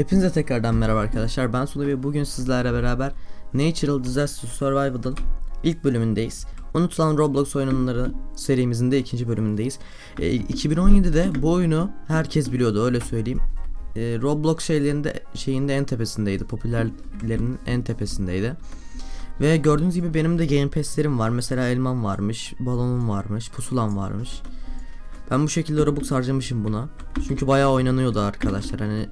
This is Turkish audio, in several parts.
Hepinize tekrardan merhaba arkadaşlar. Ben Sulu ve bugün sizlerle beraber Natural Disaster Survival'ın ilk bölümündeyiz. Unutulan Roblox oyunları serimizin de ikinci bölümündeyiz. E, 2017'de bu oyunu herkes biliyordu öyle söyleyeyim. E, Roblox şeylerinde şeyinde en tepesindeydi. Popülerlerinin en tepesindeydi. Ve gördüğünüz gibi benim de Game Pass'lerim var. Mesela elmam varmış, balonum varmış, pusulam varmış. Ben bu şekilde Robux harcamışım buna. Çünkü bayağı oynanıyordu arkadaşlar. Hani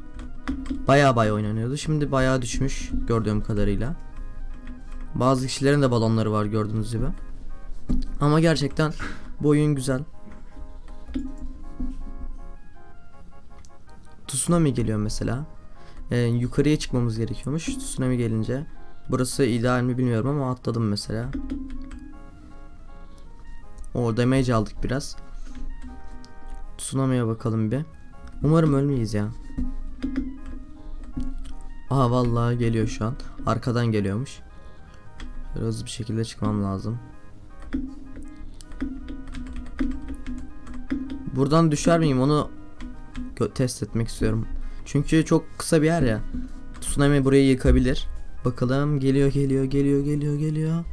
Baya baya oynanıyordu. Şimdi bayağı düşmüş gördüğüm kadarıyla. Bazı kişilerin de balonları var gördüğünüz gibi. Ama gerçekten bu oyun güzel. Tsunami geliyor mesela. Ee, yukarıya çıkmamız gerekiyormuş. Tsunami gelince. Burası ideal mi bilmiyorum ama atladım mesela. O damage aldık biraz. Tsunami'ye bakalım bir. Umarım ölmeyiz ya. Aha vallahi geliyor şu an. Arkadan geliyormuş. Böyle hızlı bir şekilde çıkmam lazım. Buradan düşer miyim onu test etmek istiyorum. Çünkü çok kısa bir yer ya. Tsunami burayı yıkabilir. Bakalım geliyor geliyor geliyor geliyor geliyor.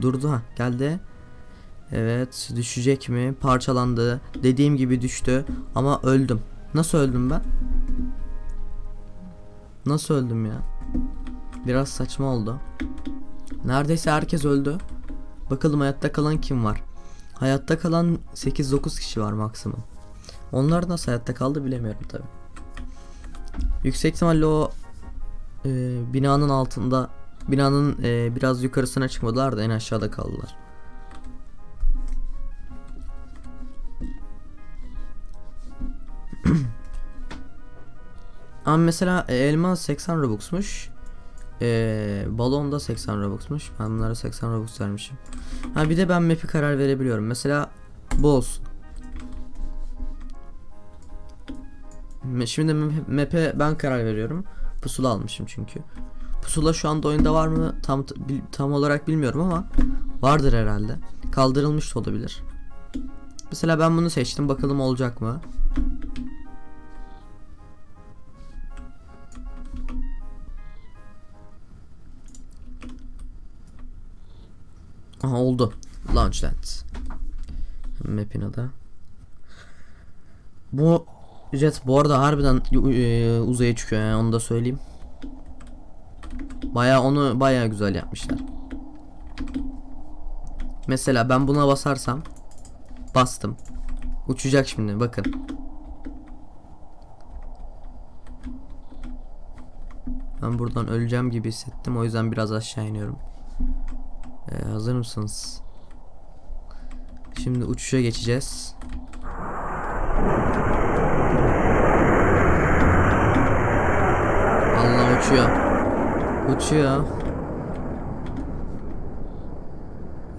Durdu ha geldi. Evet düşecek mi? Parçalandı. Dediğim gibi düştü ama öldüm. Nasıl öldüm ben? Nasıl öldüm ya? Biraz saçma oldu. Neredeyse herkes öldü. Bakalım hayatta kalan kim var? Hayatta kalan 8-9 kişi var maksimum. Onlar nasıl hayatta kaldı bilemiyorum tabi. Yüksek ihtimalle o e, binanın altında binanın e, biraz yukarısına çıkmadılar da en aşağıda kaldılar. Ama mesela e, elma 80 Robux'muş. E, balon da 80 Robux'muş. Ben bunlara 80 Robux vermişim. Ha bir de ben map'i karar verebiliyorum. Mesela bu olsun. Şimdi map- map'e ben karar veriyorum. Pusula almışım çünkü. Pusula şu anda oyunda var mı tam tam olarak bilmiyorum ama vardır herhalde. Kaldırılmış da olabilir. Mesela ben bunu seçtim. Bakalım olacak mı? Aha oldu. Launch that. Map'in adı. Bu jet bu arada harbiden e, uzaya çıkıyor yani onu da söyleyeyim. Baya onu baya güzel yapmışlar. Mesela ben buna basarsam bastım. Uçacak şimdi bakın. Ben buradan öleceğim gibi hissettim o yüzden biraz aşağı iniyorum. Ee, hazır mısınız? Şimdi uçuşa geçeceğiz. Allah uçuyor. Uçuyor.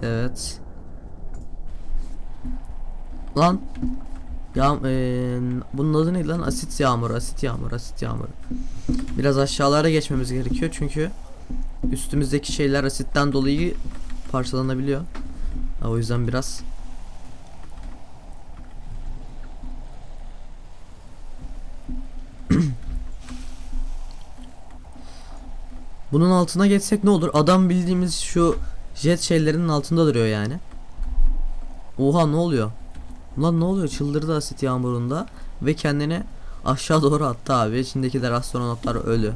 Evet. Lan. Ya eee, bunun adı ne lan? Asit yağmur, asit yağmur, asit yağmur. Biraz aşağılara geçmemiz gerekiyor çünkü üstümüzdeki şeyler asitten dolayı parçalanabiliyor. O yüzden biraz Bunun altına geçsek ne olur? Adam bildiğimiz şu jet şeylerinin altında duruyor yani. Oha ne oluyor? Ulan ne oluyor? Çıldırdı asit yağmurunda ve kendini aşağı doğru attı abi. İçindekiler astronotlar ölü.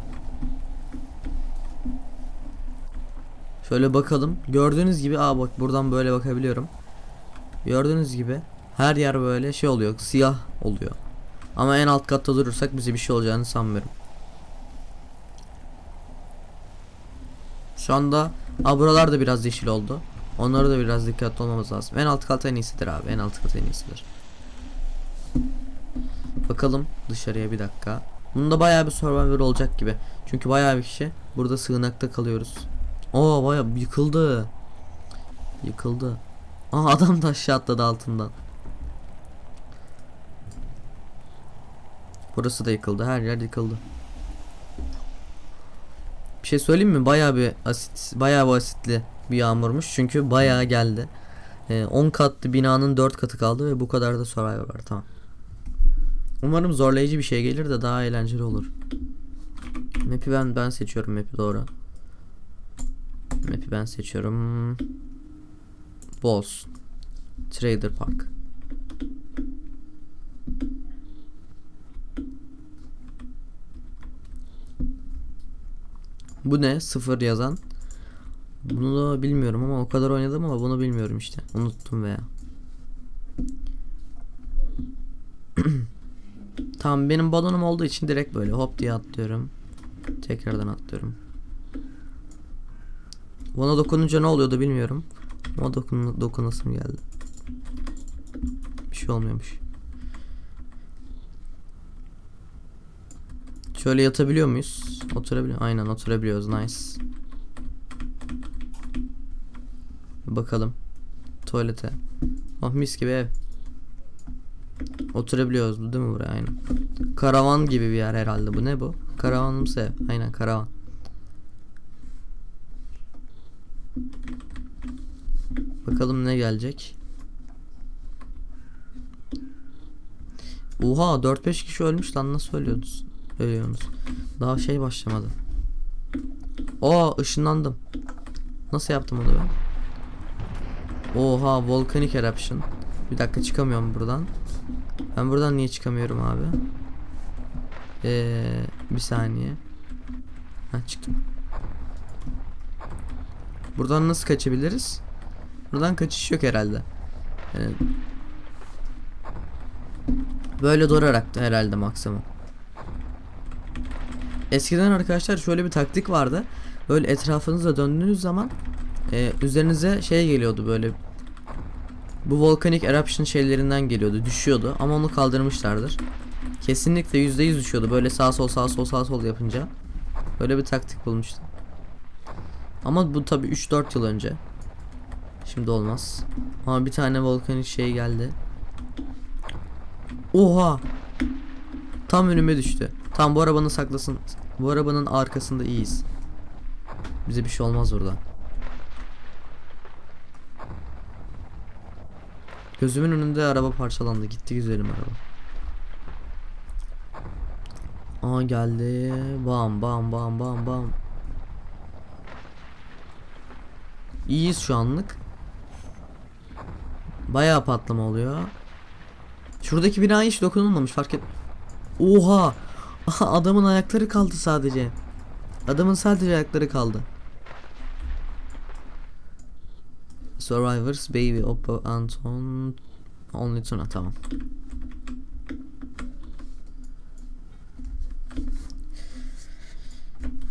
Şöyle bakalım. Gördüğünüz gibi aa bak buradan böyle bakabiliyorum. Gördüğünüz gibi her yer böyle şey oluyor. Siyah oluyor. Ama en alt katta durursak bize bir şey olacağını sanmıyorum. Şu anda aa buralar da biraz yeşil oldu. Onlara da biraz dikkatli olmamız lazım. En alt kat en iyisidir abi. En alt kat en iyisidir. Bakalım dışarıya bir dakika. Bunda bayağı bir survivor olacak gibi. Çünkü bayağı bir kişi burada sığınakta kalıyoruz. Oo bayağı yıkıldı. Yıkıldı. Aa adam da aşağı atladı altından. Burası da yıkıldı. Her yer yıkıldı. Bir şey söyleyeyim mi? Bayağı bir asit, bayağı bir asitli bir yağmurmuş. Çünkü bayağı geldi. Ee, 10 katlı binanın 4 katı kaldı ve bu kadar da survivor var. Tamam. Umarım zorlayıcı bir şey gelir de daha eğlenceli olur. Map'i ben ben seçiyorum map'i doğru. Map'i ben seçiyorum. Boss. Trader Park. Bu ne? Sıfır yazan. Bunu da bilmiyorum ama o kadar oynadım ama bunu bilmiyorum işte. Unuttum veya. tamam benim balonum olduğu için direkt böyle hop diye atlıyorum. Tekrardan atlıyorum. Buna dokununca ne oluyordu bilmiyorum. Ama dokun dokunasım geldi. Bir şey olmuyormuş. Şöyle yatabiliyor muyuz? Oturabiliyor. Aynen oturabiliyoruz. Nice. Bakalım. Tuvalete. Oh mis gibi ev. Oturabiliyoruz değil mi buraya? Aynen. Karavan gibi bir yer herhalde. Bu ne bu? Karavanımsı ev. Aynen karavan. Bakalım ne gelecek. Oha 4-5 kişi ölmüş lan nasıl ölüyorsunuz? Ölüyorsunuz. Daha şey başlamadı. Aa ışınlandım. Nasıl yaptım onu ben? Oha volcanic eruption. Bir dakika çıkamıyorum buradan. Ben buradan niye çıkamıyorum abi? Ee, bir saniye. Ha çıktım. Buradan nasıl kaçabiliriz? Buradan kaçış yok herhalde. Yani böyle durarak da herhalde maksimum. Eskiden arkadaşlar şöyle bir taktik vardı. Böyle etrafınıza döndüğünüz zaman e, üzerinize şey geliyordu böyle bu volkanik eruption şeylerinden geliyordu düşüyordu ama onu kaldırmışlardır. Kesinlikle %100 düşüyordu böyle sağ sol sağ sol sağ sol yapınca. Böyle bir taktik bulmuştum. Ama bu tabi 3-4 yıl önce. Şimdi olmaz. Ama bir tane volkanik şey geldi. Oha! Tam önüme düştü. Tam bu arabanın saklasın. Bu arabanın arkasında iyiyiz. Bize bir şey olmaz burada. Gözümün önünde araba parçalandı. Gitti güzelim araba. Aa geldi. Bam bam bam bam bam. İyiyiz şu anlık. Bayağı patlama oluyor. Şuradaki bina hiç dokunulmamış fark et. Oha! Adamın ayakları kaldı sadece. Adamın sadece ayakları kaldı. Survivors, Baby, Oppo, Anton, Only Tuna tamam.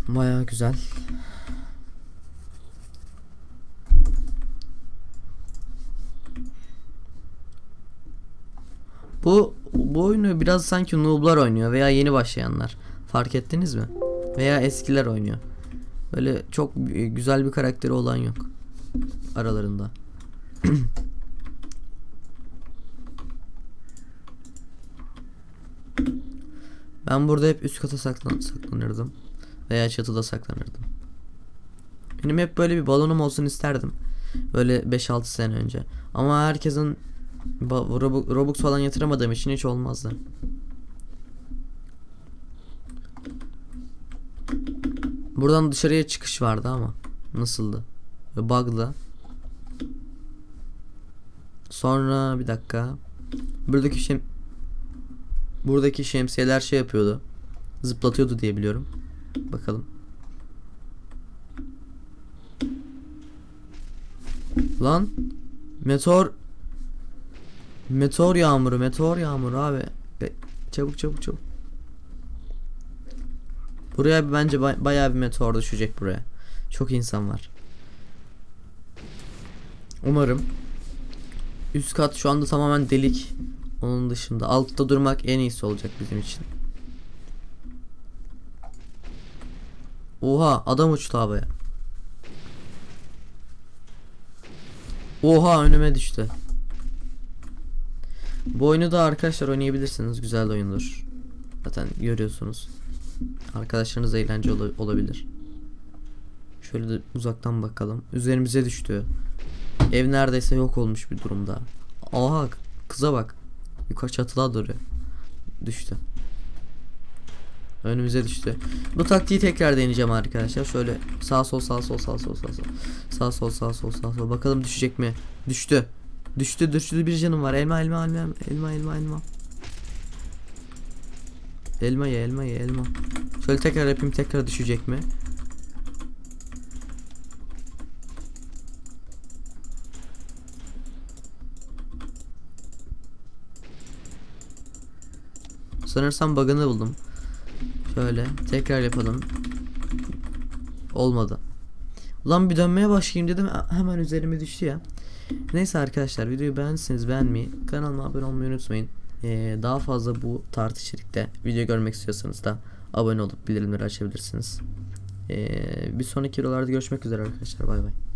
Baya güzel. Bu bu oyunu biraz sanki noob'lar oynuyor veya yeni başlayanlar. Fark ettiniz mi? Veya eskiler oynuyor. Böyle çok güzel bir karakteri olan yok aralarında. ben burada hep üst kata saklan saklanırdım veya çatıda saklanırdım. Benim hep böyle bir balonum olsun isterdim. Böyle 5-6 sene önce. Ama herkesin Robux falan yatıramadığım için hiç olmazdı. Buradan dışarıya çıkış vardı ama nasıldı? Ve bug'la. Sonra bir dakika. Buradaki şem Buradaki şemsiyeler şey yapıyordu. Zıplatıyordu diye biliyorum. Bakalım. Lan meteor Meteor yağmuru, meteor yağmuru abi. Çabuk çabuk çabuk. Buraya bence ba bayağı bir meteor düşecek buraya. Çok insan var. Umarım. Üst kat şu anda tamamen delik. Onun dışında altta durmak en iyisi olacak bizim için. Oha adam uçtu havaya. Oha önüme düştü. Bu oyunu da arkadaşlar oynayabilirsiniz. Güzel oyundur. Zaten görüyorsunuz. Arkadaşlarınız eğlence ol olabilir. Şöyle de uzaktan bakalım. Üzerimize düştü. Ev neredeyse yok olmuş bir durumda. Aha kıza bak. Yukarı çatıda duruyor. Düştü. Önümüze düştü. Bu taktiği tekrar deneyeceğim arkadaşlar. Şöyle sağ sol sağ sol sağ sol sağ sol. Sağ sol sağ sol sağ sol. Bakalım düşecek mi? Düştü. Düştü düştü bir canım var. Elma elma elma elma elma elma. Elma ye elma ye elma. Şöyle tekrar yapayım tekrar düşecek mi? Sanırsam bug'ını buldum. Şöyle tekrar yapalım. Olmadı. Ulan bir dönmeye başlayayım dedim hemen üzerime düştü ya. Neyse arkadaşlar videoyu beğendiyseniz beğenmeyi, kanalıma abone olmayı unutmayın. Ee, daha fazla bu tartı içerikte video görmek istiyorsanız da abone olup bildirimleri açabilirsiniz. Ee, bir sonraki videolarda görüşmek üzere arkadaşlar. Bay bay.